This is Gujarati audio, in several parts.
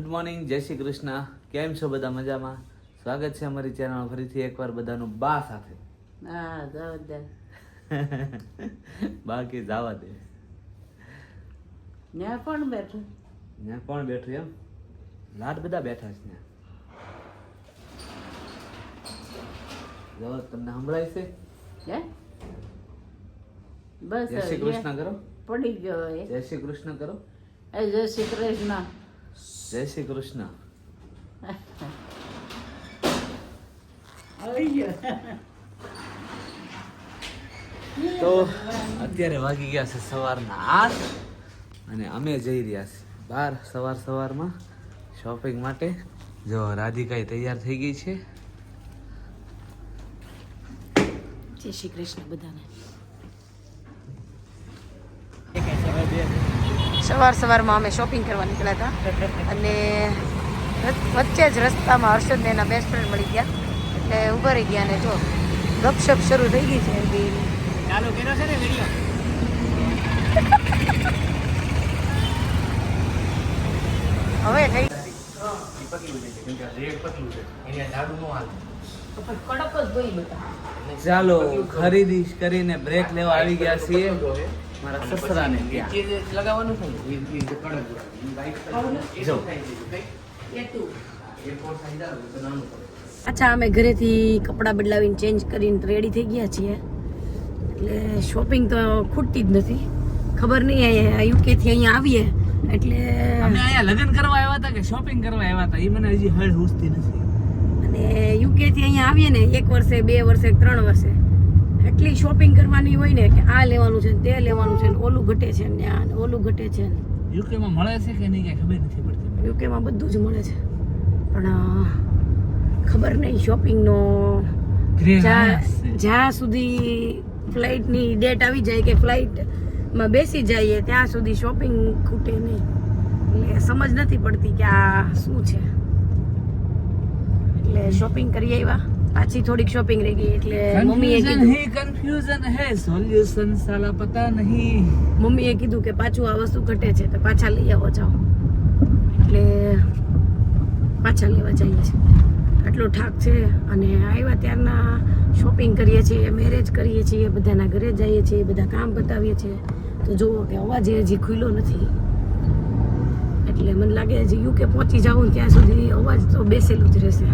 ગુડ મોર્નિંગ જય શ્રી કૃષ્ણ. કેમ છો બધા મજામાં? સ્વાગત છે અમારી ચેનલ ફરીથી એકવાર બધાનું બા સાથે. બાકી જવા દે. ત્યાં કોણ બેઠું? ત્યાં કોણ બેઠું એમ? લાડ બધા બેઠા છે ત્યાં જો તમને સંભળાય છે? હે? બસ જય શ્રી કૃષ્ણ કરો. પડી ગયો જય શ્રી કૃષ્ણ કરો. એ જય શ્રી કૃષ્ણ. જય શ્રી કૃષ્ણ. આવી ગયો. તો અત્યારે વાગી ગયા છે સવારના આઠ અને અમે જઈ રહ્યા છીએ બહાર સવાર સવારમાં શોપિંગ માટે. જો રાધિકાએ તૈયાર થઈ ગઈ છે. જય શ્રી કૃષ્ણ બધાને. સવાર સવારમાં અમે શોપિંગ કરવા નીકળ્યા હતા. અને વચ્ચે જ રસ્તામાં હર્ષદને એના બેસ્ટ ફ્રેન્ડ મળી ગયા. એટલે ઊભા રહી ગયા અને જો ગપશપ શરૂ થઈ ગઈ છે. હવે થઈ કડક જ ગઈ બધા ચાલો ખરીદી કરીને બ્રેક લેવા આવી ગયા છીએ. મારા સસરાને જો અચ્છા અમે ઘરેથી કપડાં બદલાવીને ચેન્જ કરીને રેડી થઈ ગયા છીએ. એટલે શોપિંગ તો ખૂટતી જ નથી. ખબર નહીં અહીંયા યુકેથી અહીંયા આવીએ. એટલે અમે અહીંયા લગ્ન કરવા આવ્યા હતા કે શોપિંગ કરવા આવ્યા હતા? એ મને હજી હળ હુસતી નથી. અને યુકેથી અહીંયા આવીએ ને એક વર્ષે બે વર્ષે ત્રણ વર્ષે. એટલી શોપિંગ કરવાની હોય ને કે આ લેવાનું છે ને તે લેવાનું છે ને ઓલું ઘટે છે ને આ ને ઓલું ઘટે છે ને. યુકેમાં મળે છે કે નહીં કઈ ખબર નથી પડતી યુકેમાં બધું જ મળે છે. પણ ખબર નહીં શોપિંગનો જ્યાં સુધી ફ્લાઇટની ડેટ આવી જાય કે ફ્લાઇટમાં બેસી જઈએ ત્યાં સુધી શોપિંગ ખૂટે નહીં. એટલે સમજ નથી પડતી કે આ શું છે. એટલે શોપિંગ કરી આવ્યા. પાછી થોડીક શોપિંગ રહી ગઈ એટલે મમ્મીએ કીધું. હે કન્ફ્યુઝન હે સોલ્યુશન સાલા પતા નહીં. મમ્મીએ કીધું કે પાછું આ વસ્તુ ઘટે છે તો પાછા લઈ આવો જાઓ. એટલે પાછા લેવા જઈએ છીએ. આટલો ઠાક છે અને આવ્યા ત્યારના શોપિંગ કરીએ છીએ મેરેજ કરીએ છીએ બધાના ઘરે જઈએ છીએ બધા કામ બતાવીએ છીએ. તો જુઓ કે અવાજ એ હજી ખુલ્લો નથી. એટલે મને લાગે હજી યુકે પહોંચી જાઉં ત્યાં સુધી અવાજ તો બેસેલું જ રહેશે.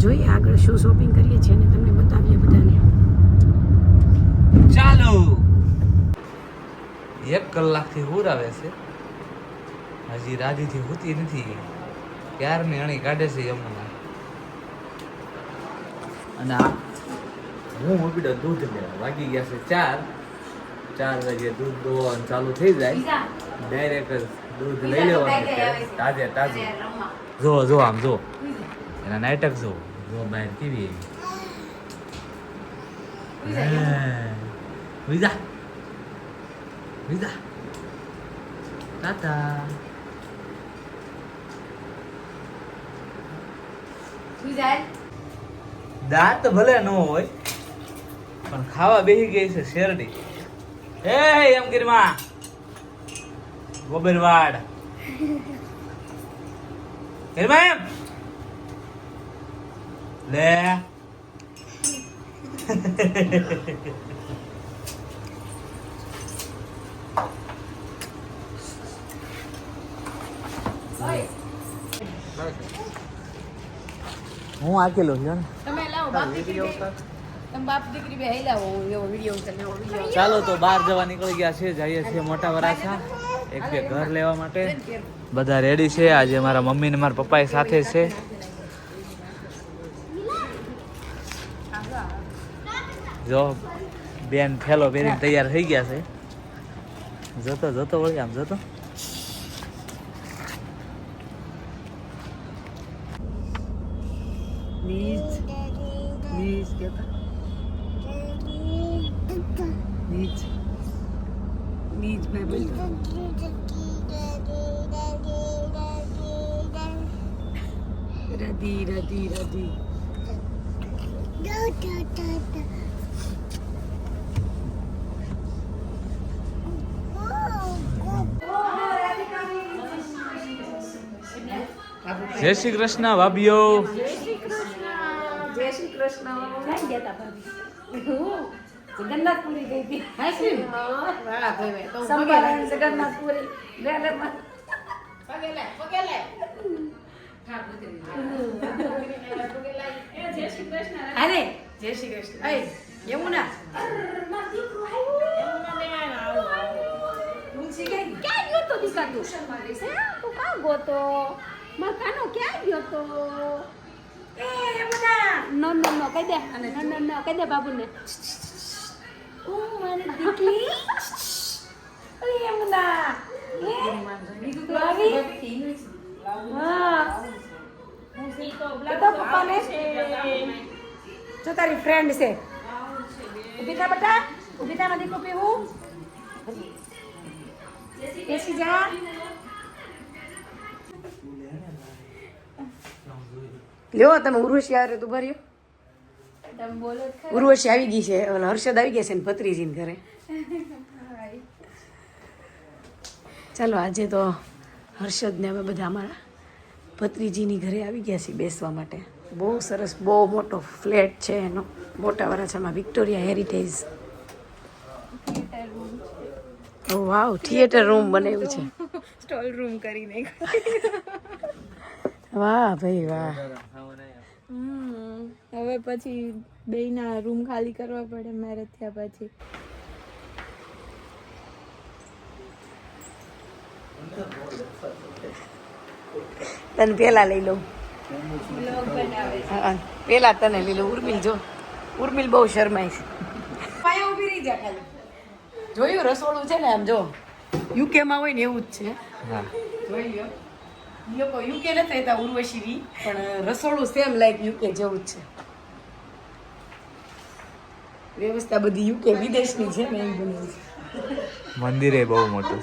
જોઈએ આગળ શું શોપિંગ કરીએ છીએ અને તમને બતાવીએ બધાને. ચાલો. એક કલાકથી હુરાવે છે. હજી રાજીથી હોતી નથી. ક્યારની અણી કાઢે છે યમુના અને આ હું ઉભીડો દૂધ લેવા વાગી ગયા છે ચાર. ચાર વાગે દૂધ દોવાનું ચાલુ થઈ જાય. ડાયરેક્ટ દૂધ લઈ લેવાનું તાજે તાજે. જો જો આમ જો. એના નાટક જો. જો બહાર કેવી એવી વિઝા વિઝા ટાટા દાંત ભલે ન હોય પણ ખાવા બેસી ગઈ છે શેરડી એ એમ ગીરમાં ગોબરવાડ ગીરમાં એમ લે. હું આકેલો છું ને. તમે લાવો બાપ દીકરી તમે બાપ દીકરી બે લાવો એવો વીડિયો ઉતારીને એવો વીડિયો ચાલો તો બહાર જવા નીકળી ગયા છે જઈએ છીએ મોટા વરાછા. એક બે ઘર લેવા માટે. બધા રેડી છે. આજે મારા મમ્મી ને મારા પપ્પા સાથે છે. જો બેન થેલો પહેરીને તૈયાર થઈ ગયા છે. જતો જતો વળી આમ જતો. નીચ નીચ કેતા. નીચ બીજ મેં બોલ્યો રાધી રાધી રાધી. જય શ્રી કૃષ્ણ ભાભીઓ જય શ્રી કૃષ્ણ. જય શ્રી કૃષ્ણ ક્યાં ગયા તા ભાભી? જગન્નાથપુરી ગઈ હતી. હાસી વાહ ભાઈ ભાઈ તો જગન્નાથપુરી. રેલવેમાં પગે લે. પગે લે ઠાક અરે જય શ્રી કૃષ્ણ તુલસી ગઈ? ક્યાં ગયો તો દીકા તું તું કાં ગયો તો? મારો કાનો ક્યાં ગયો તો એ યમુના નો નો નો કહી દે નો નો નો કહી દે બાબુને ઓ મારી દીકરી અરે યમુના એ ભાભી હા બતા પપ્પાને જો તારી ફ્રેન્ડ છે ઊભી થા બેટા ઊભી થા મારી દીકરી હું બેસી જા લ્યો તમે ઉર્વશી આવે તું ભર્યો. ઉર્વશી આવી ગઈ છે અને હર્ષદ આવી ગયા છે ને ભત્રીજીને ઘરે. ચાલો આજે તો હર્ષદ ને અમે બધા અમારા ભત્રીજીની ઘરે આવી ગયા છીએ બેસવા માટે. બહુ સરસ બહુ મોટો ફ્લેટ છે એનો. મોટા વરાછામાં Victoria heritage. Wow theatre room બનાવ્યું છે. સ્ટોલ રૂમ કરીને. વાહ ભાઈ વાહ. હવે પછી બેના રૂમ ખાલી કરવા પડે મેરેજ થયા પછી. તને પેલા લઈ લઉં. પેલા તને લઈ લઉં. ઉર્મિલ જો ઉર્મિલ બહુ શરમાય છે. ઊભી રહી જા ખાલી. જોયું રસોડું છે ને આમ જો યુકેમાં હોય ને એવું જ છે. હા. જોઈ લ્યો. લોકો યુકે નથી રહેતા ઉર્વશીની? પણ રસોડું સેમ લાઈક યુકે જેવું જ છે. વ્યવસ્થા બધી યુકે વિદેશની છે ને એમ છે. મંદિરે બહુ મોટું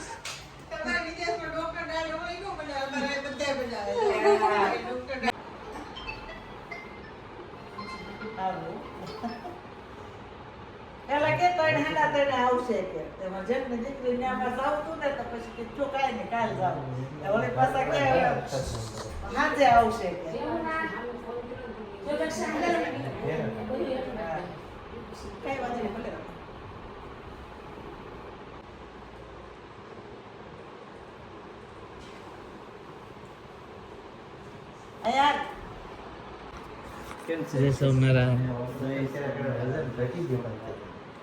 પેલા કે ત્રણ હેલા ત્રણ આવશે કે. તેમાં જેમ ને દીકરી ને આમાં આવતું ને તો પછી કે જો કાંઈ ને કાલ જાવ વળી પાછા કે હાજે આવશે કે. કઈ વાંધો નહીં ભલે. યાર ગયા છે?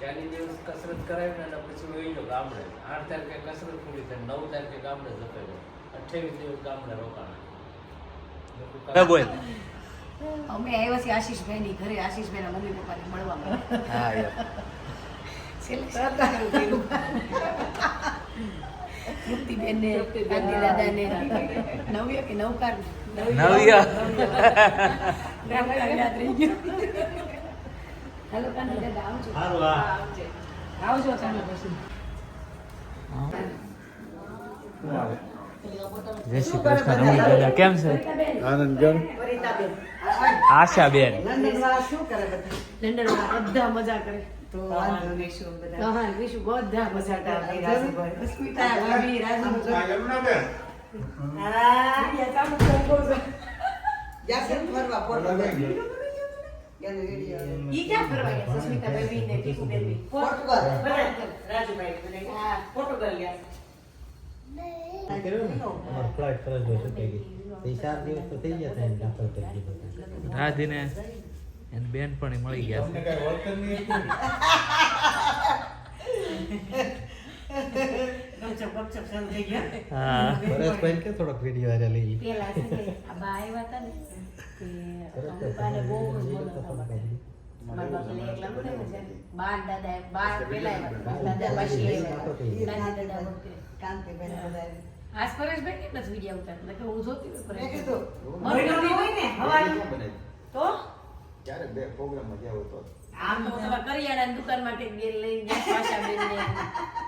ચાલીસ દિવસ કસરત કરાવીને અને પછી વહી ગયો ગામડે. આઠ તારીખે કસરત પૂરી થઈ નવ તારીખે ગામડે જતો રહ્યો. અઠ્યાવીસ દિવસ ગામડે રોકાણા. બોલ અમે આવ્યા છીએ આશીષભાઈની ઘરે. આશીષભાઈના મમ્મી પપ્પાને મળવા. તૃપ્તિબેનને, ગાંધી દાદાને, નવ્ય કે નવકાર? નવ્ય નવકાર યાદ રહી ગયું. હાલો કાન દાદા આવજો. આવજો. ચાલો પછી. જય શ્રી કૃષ્ણ રમણી દાદા કેમ છે? વરિતાબેન. આશા બેન લંડન વાળા શું કરે બધા? લંડનમાં બધા મજા કરે. તો વાંધો નહીં શું બધા? હા વિશુ બધા મજા કરે. રાજુભાઈ. અસ્મિતા ભાભી રાજુભાઈ હા યા ચાલુ તો બહુ ફરવા પોર્ટુગલ એનો વીડિયો ઈ ક્યાં ફરવા ગયા સુસ્મિતા બેબી ને ટીપુ બેબી પોર્ટુગલ રાજુભાઈ બધા હા પોર્ટુગલ ગયા હતા એને બેન પણ મળી ગયા હા કે થોડોક વીડિયો લઈ પેલા આ બા આવ્યા હતા ને કે અમે બાને બહુ જ પાછી આજ પરેશભાઈ કેટલા જ વીડિયો ઉતારતા કે હું જોતી. હોય તો? ક્યારે બે પ્રોગ્રામમાં ગયા હોય તો? આમ તો કરિયાણાની દુકાનમાં કંઈક બેન લઈ ગયા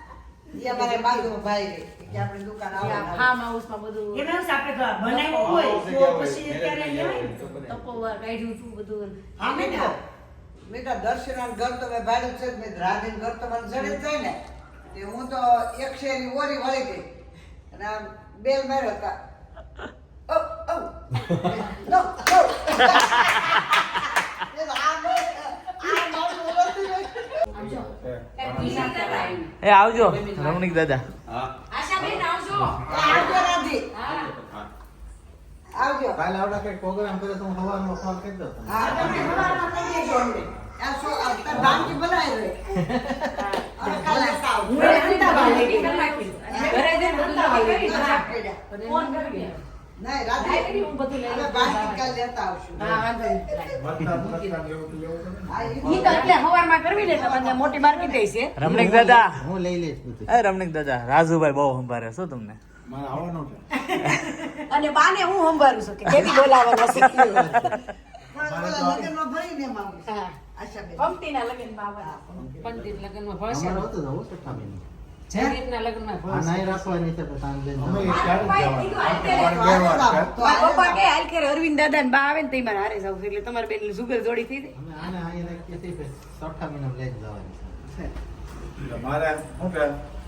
પાછાબેનને. ઈ અમારે બાજુમાં ભાઈ કે આપણી દુકાન આવો. ફાર્મ હાઉસમાં બધું એના આપણે બનાવ્યું હોય તો પછી અત્યારે અહીંયા તપોવાર કાઢ્યું હતું બધું. હા તો. મેં તો દર્શનાનું ઘર તો મેં ભાડું છે મેં રાધીનું ઘર તો મને જડે જાય ને તે હું તો એક શેરી ઓરી વળી ગઈ. અને આમ બેલ માર્યો હતા. ઓ ઓ. નો નો એ તો આ મને- આ મારું ઓળખતું નથી. એ આવજો. રમણીક દાદા. આવજો આવજો રાધી આવજો. કાલે આવડા કઈ પ્રોગ્રામ કરે તો હું ફોન કરી દઉં હા તમે કરી દેજો અમને. આ આ બનાવી અને કાલે હું. ઘરે જઈને ફોન કરી દે. હું બધું લઈ. લેતા આવશું. હા, વાંધો નહીં. એટલે કરવી મોટી માર્કેટ છે. રમણીક દાદા. હું લઈ લઈશ બધું. એ રમણીક દાદા રાજુભાઈ બહુ સંભાળે શું તમને. મારે આવવાનું છે. અને બાને હું સંભાળું છું કે કેવી બોલાવવાના છે લગ્નમાં ભરીને એમ આવું છે. પંક્તિના લગ્નમાં આવવાના. પંડિત લગ્નમાં ભણશે છે? અરવિંદ દાદા ને બા આવે ને તો મારે હારે જાવ એટલે તમારે બેન સુગર જોડી થઈ જાય?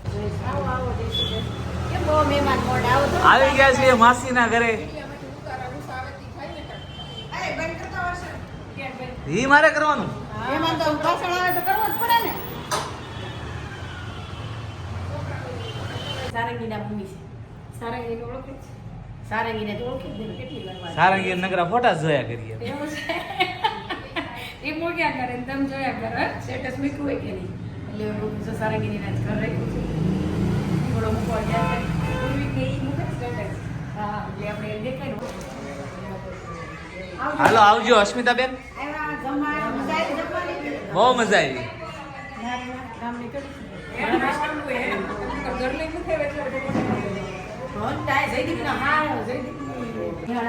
છે આવો આવો જય શ્રી કૃષ્ણ. કેમ બહુ મહેમાન મોડ આવો આવી ગયા ઘરે. અરે, બંધ કરતા હશે. ઈ મારે કરવાનું. મહેમાન તો ભાષણ આવે તો કરવો જ પડે ને. સારંગીના મમ્મી છે. સારંગીને ઓળખે છે? સારંગીને તો ઓળખે જ કેટલી વાર સારંગી નગરા ફોટા જોયા કરીએ એવું છે? એ મૂક્યા કરે ને તમે જોયા કરો સ્ટેટસ મૂક્યું હોય કે નહીં? એટલે હું જો સારંગીની રાજ ઘર રાખ્યું છે. થોડો મૂકવા ગયા છે. પૂર્વી કે મૂકે સ્ટેટસ? હા એટલે આપણે એમ દેખાય હાલો આવજો અસ્મિતાબેન. આવી જમવાની? બહુ મજા આવી. ના,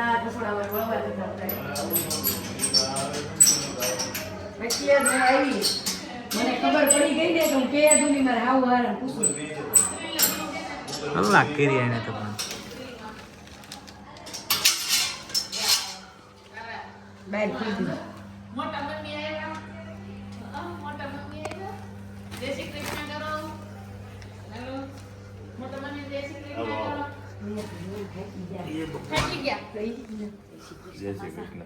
ના, આવી મને ખબર પડી ગઈ તો હું કે દુની મારે આવું હાર પૂછું કલાક થાકી કૃષ્ણ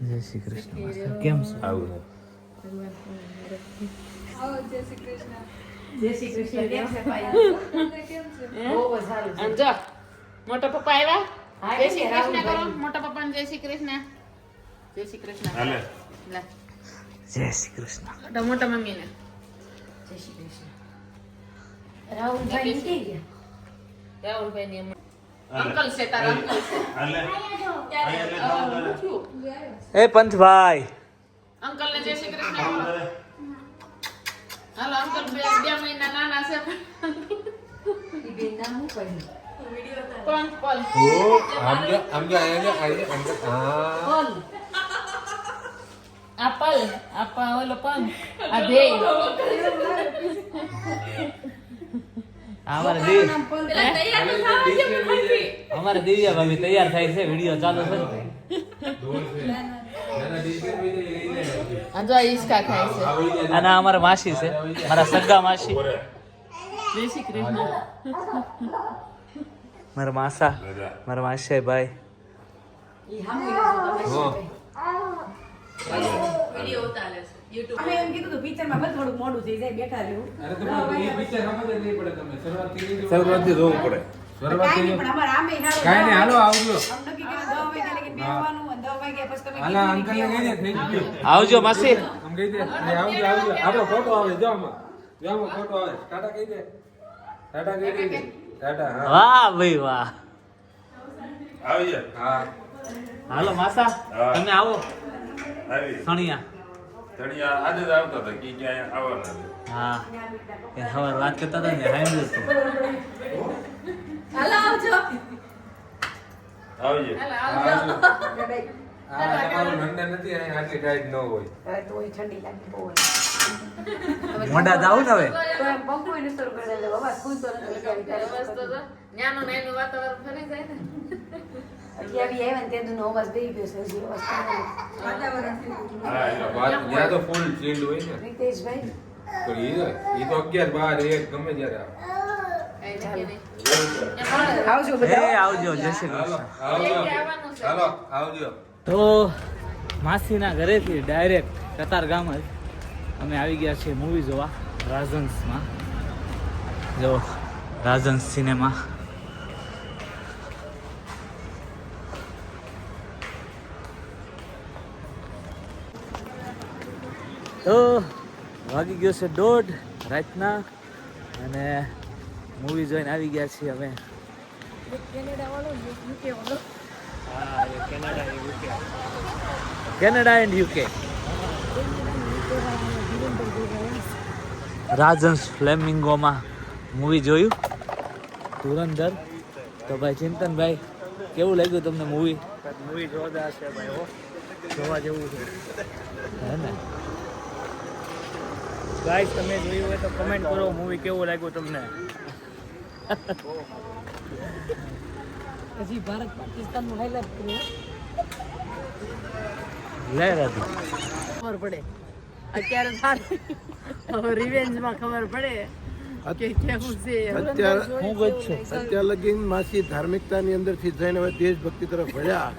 જય શ્રી કૃષ્ણ કેમ છો જય શ્રી કૃષ્ણ કેમ છે પાયલ? બહુ સારું છે. જો મોટા પપ્પા આવ્યા હા, જય શ્રી કૃષ્ણ કરો. મોટા પપ્પાને જય શ્રી કૃષ્ણ જય શ્રી કૃષ્ણ જય શ્રી કૃષ્ણ મોટા મોટા મમ્મીને જય શ્રી કૃષ્ણ. રાહુલભાઈ ગયા. રાહુલભાઈ ની અંકલ છે તારા અંકલ છે? એ પંથભાઈ અંકલ ને જય શ્રી કૃષ્ણ હાલો અંકલ બે બે મહિના નાના છે. ઈ બેન નામ શું પડ્યું? પંચ પલ. બોલ. આ પલ આ પ ઓલો આ ધ્યેય. અમારે. અમારે દિવ્યા ભાભી તૈયાર થાય છે વીડિયો ચાલુ છે ને આ જો ઈસકા ખાય છે. અને અમારા માસી છે. મારા સગા માસી. જય શ્રી કૃષ્ણ. મારા માસા મારા માસી ભાઈ. વિડિયો ઉતારે છે. યુટ્યુબ અમે એમ કીધું પિક્ચરમાં ભલે થોડું મોડું થઈ જાય બેઠા રહેવું શરૂઆતથી જોવું પડે. કાંઈ પણ અમારે આમેય સારું કાંઈ નહીં, હાલો, આવજો. આમ નક્કી કર્યું દવા વાગ્યા બેસવાનું અને દવા પછી તમે હાલા અંકલ ને ને કહીને થઈ ગયું. આવજો માસી. આમ કહી દે આવજો આવજો. આપણો ફોટો આવે જો આમાં. જો આમાં ફોટો આવે. ટાટા કહી દે. ટાટા કહી દે. ટાટા હા. વાહ ભાઈ વાહ. આવજો હા હાલો માસા તમે આવો. આવી. સણિયા. ધણિયા આજે જ આવતા હતા કે ક્યાંય આવવાના હા એ સવાર વાત કરતા હતા ને હાઈ હતું હાલો આવજો. આવી હાલો આવજો. મોઢા જાવ ને હવે વાતાવરણ ફરી જાય ને. હજી આવી આવ્યા ને તેનું અવાજ બેહી ગયો છે હજી અવાજ કાંઈ હા એટલે વાત ત્યાં તો ફૂલ ચીલ્ડ હોય ને. રીતેશભાઈ ઈ ઈ તો અગિયાર બાર એક ગમે ત્યારે આવે. આવજો બધા આવજો જય શ્રી કૃષ્ણ છે. આવજો તો માસીના ઘરેથી ડાયરેક્ટ કતાર ગામ જ અમે આવી ગયા છીએ મૂવી જોવા રાજન્સમાં જો રાજન્સ સિનેમા તો વાગી ગયો છે દોઢ રાતના અને મૂવી જોઈને આવી ગયા છીએ અમે. કેનેડા એન્ડ યુકે રાજન્સ ફ્લેમિંગોમાં મૂવી જોયું. ધુરંધર. તો ભાઈ ચિંતનભાઈ કેવું લાગ્યું તમને મૂવી મૂવી જોરદાર છે ભાઈ હો. જોવા જેવું છે. હે ને? ગાઈસ તમે જોયું હોય તો કમેન્ટ કરો મૂવી કેવું લાગ્યું તમને? પછી ભારત પાકિસ્તાનનું હાઈલાઈટ કર્યું લે રાધુ. ખબર પડે. અત્યારે સારી. હવે રિવેન્જમાં ખબર પડે કે કેવું છે. અત્યારે હું ગઈ છું. અત્યાર લગીન માસી ધાર્મિકતાની અંદરથી જઈને હવે દેશભક્તિ તરફ વળ્યા.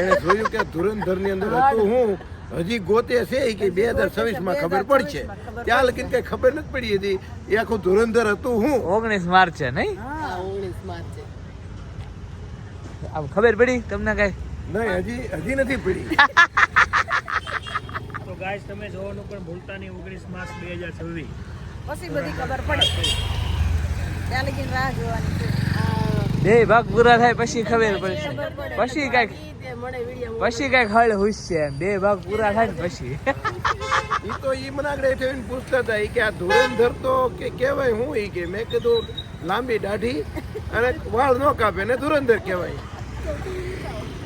એને જોયું કે ધુરંધરની અંદર હતું હું. હજી ગોતે છે કે બે હજાર છવ્વીસમાં ખબર પડશે. ત્યાં લગી કઈ ખબર નથી પડી હતી એ આખું ધુરંધર હતું હું. ઓગણીસ માર્ચ છે નહીં? ઓગણીસ માર્ચ આમ ખબર પડી તમને કઈ? નહીં હજી હજી નથી પડી. તો ગાઈસ તમે જોવાનું પણ ભૂલતા નહીં ઓગણીસ માર્ચ બે હજાર છવ્વીસ. પછી બધી ખબર પડે. ત્યાં લગી રાહ જોવાની બે ભાગ પૂરા થાય પછી ખબર પડશે. પછી કંઈક પછી કંઈક હળ હુસશે. બે ભાગ પૂરા થાય ને પછી. ઈ તો ઈ મને આગળ થઈને પૂછતા હતા કે આ ધુરંધર તો કે કહેવાય હું ઈ કે? મેં કીધું લાંબી દાઢી અને વાળ ન કાપે ને ધુરંધર કહેવાય.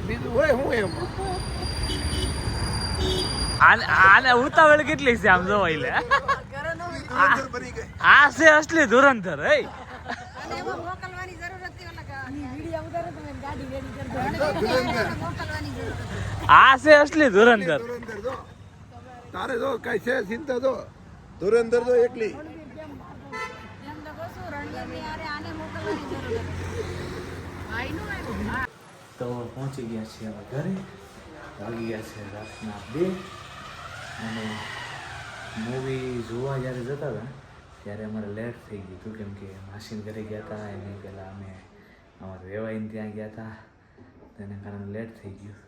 બીજું હોય હું એમ. આને આને ઉતાવળ કેટલી છે આમ જોવા લે આ છે અસલી ધુરંધર હે મોકલવાની જરૂર હતી વીડિયો ઉતારો તમે ગાડી રેડી કરી ધુરંધર આ છે અસલી ધુરંધર. તારે જો કઈ છે ચિંતા જો. ધુરંધર જો એકલી. તો પહોંચી ગયા છીએ હવે ઘરે. વાગી ગયા છે રાતના બે. અને મૂવી જોવા જ્યારે જતા હતા ત્યારે અમારે લેટ થઈ ગયું હતું. કેમ કે માસીન ઘરે ગયા હતા એની પહેલાં અમે અમારે વેવાઈને ત્યાં ગયા હતા તેના કારણે લેટ થઈ ગયું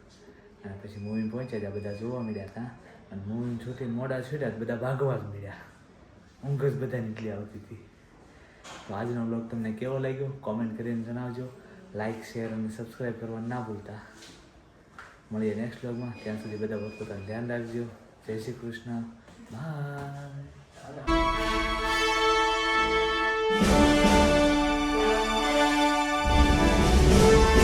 અને પછી મૂવી પહોંચ્યા ત્યાં બધા જોવા મળ્યા હતા અને મૂવી છૂટી મોડા છૂટ્યા બધા ભાગવા જ મળ્યા ઊંઘ જ બધા નીકળી આવતી હતી તો આજનો બ્લોગ તમને કેવો લાગ્યો કોમેન્ટ કરીને જણાવજો લાઇક શેર અને સબસ્ક્રાઈબ કરવા ના ભૂલતા મળીએ નેક્સ્ટ બ્લોગમાં ત્યાં સુધી બધા પોતાનું ધ્યાન રાખજો જય શ્રી કૃષ્ણ બાય